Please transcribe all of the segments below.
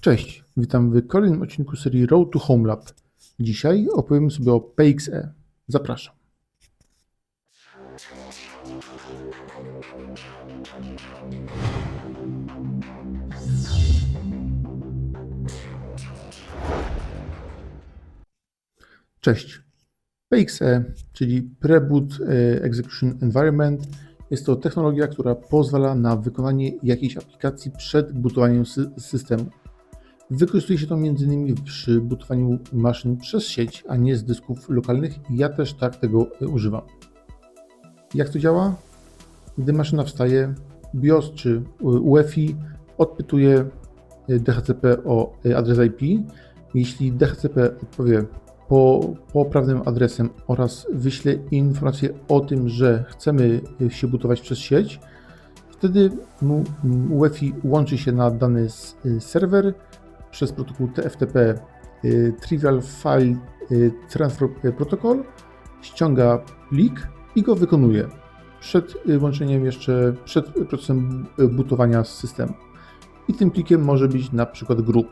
Cześć, witam w kolejnym odcinku serii Road to Home Lab. Dzisiaj opowiem sobie o PXE. Zapraszam. Cześć. PXE, czyli Pre-Boot e, Execution Environment, jest to technologia, która pozwala na wykonanie jakiejś aplikacji przed bootowaniem sy- systemu. Wykorzystuje się to m.in. przy bootowaniu maszyn przez sieć, a nie z dysków lokalnych ja też tak tego e, używam. Jak to działa? Gdy maszyna wstaje, BIOS czy UEFI odpytuje e, DHCP o e, adres IP. Jeśli DHCP odpowie po, poprawnym adresem oraz wyśle informację o tym, że chcemy się bootować przez sieć, wtedy UEFI łączy się na dany serwer przez protokół TFTP y, Trivial File y, Transfer Protocol, ściąga plik i go wykonuje przed y, łączeniem jeszcze, przed procesem y, bootowania z systemu. I tym plikiem może być na przykład grup.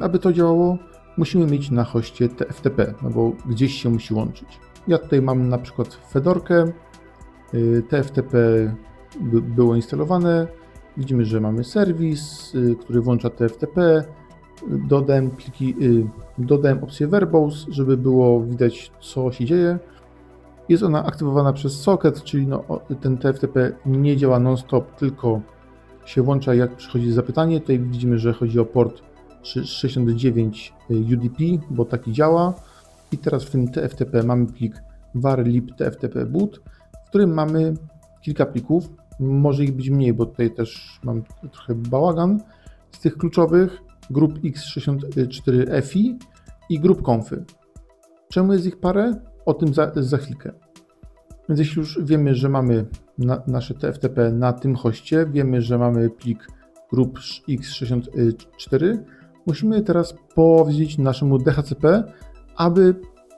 Aby to działało, musimy mieć na hoście TFTP, no bo gdzieś się musi łączyć. Ja tutaj mam na przykład Fedorkę, y, TFTP by- było instalowane, widzimy, że mamy serwis, y, który włącza TFTP, dodałem pliki, y, dodałem opcję Verbose, żeby było widać co się dzieje. Jest ona aktywowana przez socket, czyli no, ten TFTP nie działa non-stop, tylko się włącza jak przychodzi zapytanie. Tutaj widzimy, że chodzi o port 69 UDP, bo taki działa. I teraz w tym TFTP mamy plik var lib tftp boot, w którym mamy kilka plików. Może ich być mniej, bo tutaj też mam trochę bałagan. Z tych kluczowych grup x64fi i grup konfy. Czemu jest ich parę? O tym za, za chwilkę. Więc jeśli już wiemy, że mamy na, nasze TFTP na tym hoście, wiemy, że mamy plik grup x64, musimy teraz powiedzieć naszemu DHCP, aby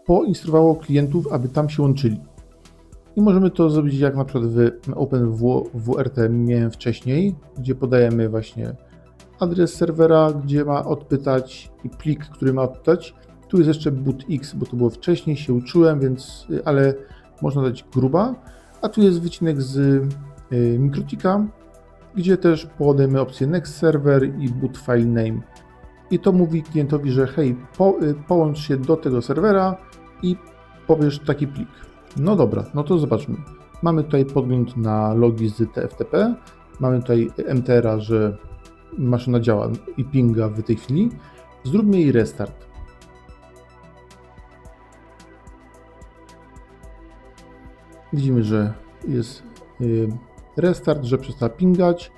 poinstruowało klientów, aby tam się łączyli. I możemy to zrobić jak na przykład w OpenWRT miałem wcześniej, gdzie podajemy właśnie adres serwera, gdzie ma odpytać i plik, który ma odpytać. Tu jest jeszcze bootx, bo to było wcześniej, się uczyłem, więc, y, ale można dać gruba. A tu jest wycinek z y, Mikrotika, gdzie też podajemy opcję next server i boot file name. I to mówi klientowi, że hej, po, y, połącz się do tego serwera i powiesz taki plik. No dobra, no to zobaczmy. Mamy tutaj podgląd na logi z TFTP, mamy tutaj MTR-a, że maszyna działa i pinga w tej chwili. Zróbmy jej restart. Widzimy, że jest y, restart, że przestała pingać.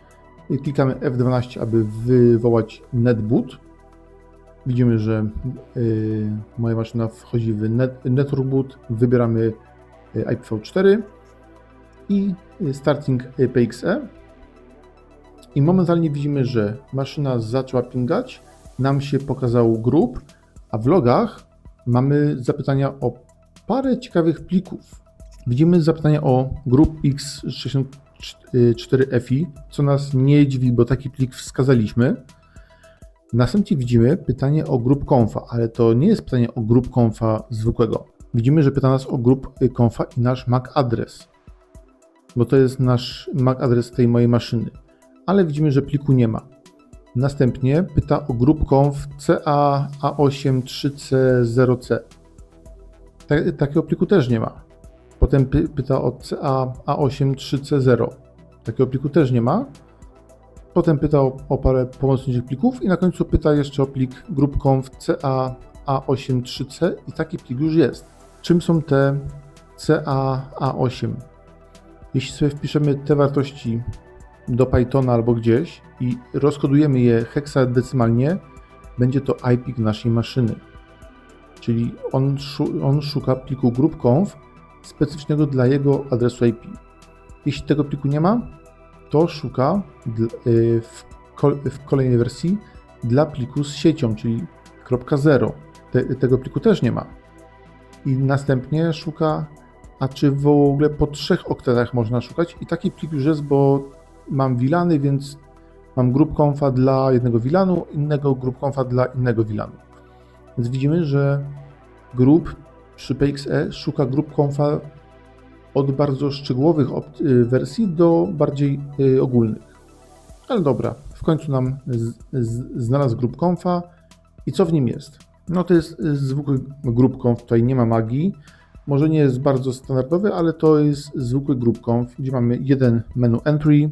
Y, Klikamy F12, aby wywołać netboot. Widzimy, że y, moja maszyna wchodzi w net, network boot. Wybieramy y, IPv4 i starting PXE. I momentalnie widzimy, że maszyna zaczęła pingać, nam się pokazał grup, a w logach mamy zapytania o parę ciekawych plików. Widzimy zapytania o grup x64fi, co nas nie dziwi, bo taki plik wskazaliśmy. Następnie widzimy pytanie o grup confa, ale to nie jest pytanie o grup confa zwykłego. Widzimy, że pyta nas o grup confa i nasz MAC adres, bo to jest nasz MAC adres tej mojej maszyny ale widzimy, że pliku nie ma. Następnie pyta o grup conf CA83C0C. Ta, takiego pliku też nie ma. Potem py, pyta o CA83C0. Takiego pliku też nie ma. Potem pyta o, o parę pomocniczych plików i na końcu pyta jeszcze o plik grup conf CA83C i taki plik już jest. Czym są te CA8? Jeśli sobie wpiszemy te wartości do Pythona albo gdzieś i rozkodujemy je heksadecymalnie, będzie to IPIC naszej maszyny. Czyli on, on szuka pliku group.conf specyficznego dla jego adresu IP. Jeśli tego pliku nie ma, to szuka y, w, kol- w kolejnej wersji dla pliku z siecią, czyli .0. Te, tego pliku też nie ma. I następnie szuka, a czy w ogóle po trzech oktetach można szukać i taki plik już jest, bo mam wilany, więc mam group confa dla jednego VLANu, innego group confa dla innego VLANu. Więc widzimy, że group przy PXE szuka group confa od bardzo szczegółowych y, wersji do bardziej y, ogólnych. Ale dobra, w końcu nam znalazł group confa i co w nim jest? No to jest y, zwykły group conf, tutaj nie ma magii. Może nie jest bardzo standardowy, ale to jest zwykły group conf, gdzie mamy jeden menu entry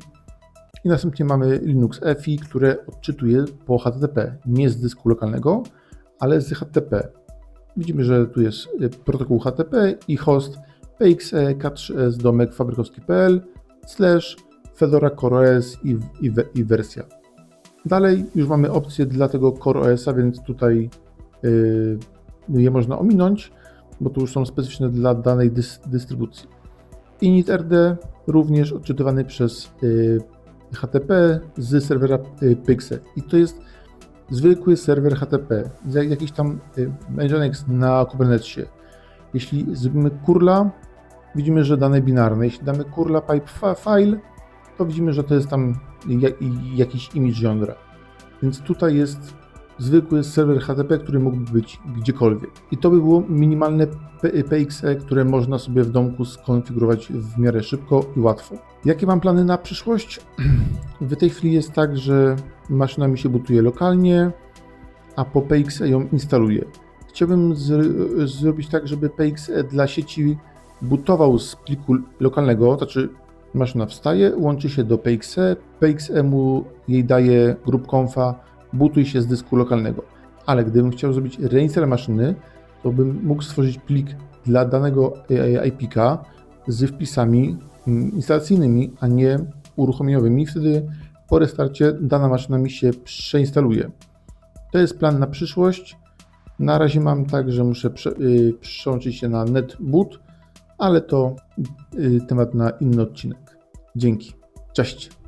i następnie mamy Linux EFI, które odczytuje po HTTP, nie z dysku lokalnego, ale z HTTP. Widzimy, że tu jest y, protokół HTTP i host pxe k3s domek fabrykowski.pl slash fedora coreos i, i, i wersja. Dalej już mamy opcję dla tego Core OS-a, więc tutaj yy, je można ominąć, bo to już są specyficzne dla danej dys, dystrybucji. initRD również odczytywany przez yy, HTTP z serwera yy, Pyxe. I to jest zwykły serwer HTTP, jakiś tam yy, Nginx na Kubernetesie. Jeśli zrobimy curla, widzimy, że dane binarne. Jeśli damy curla pipe file, to widzimy, że to jest tam ja- jakiś image jądra. Więc tutaj jest zwykły serwer HTTP, który mógłby być gdziekolwiek. I to by było minimalne PXE, które można sobie w domku skonfigurować w miarę szybko i łatwo. Jakie mam plany na przyszłość? W tej chwili jest tak, że maszyna mi się butuje lokalnie, a po PXE ją instaluję. Chciałbym zr- zrobić tak, żeby PXE dla sieci bootował z pliku lokalnego, to znaczy maszyna wstaje, łączy się do PXE, PXE mu jej daje grup bootuj się z dysku lokalnego. Ale gdybym chciał zrobić reinstall maszyny, to bym mógł stworzyć plik dla danego IP-ka z wpisami mm, instalacyjnymi, a nie uruchomieniowymi. Wtedy po restarcie dana maszyna mi się przeinstaluje. To jest plan na przyszłość. Na razie mam tak, że muszę prze, y, przełączyć się na NetBoot, ale to y, temat na inny odcinek. Dzięki. Cześć.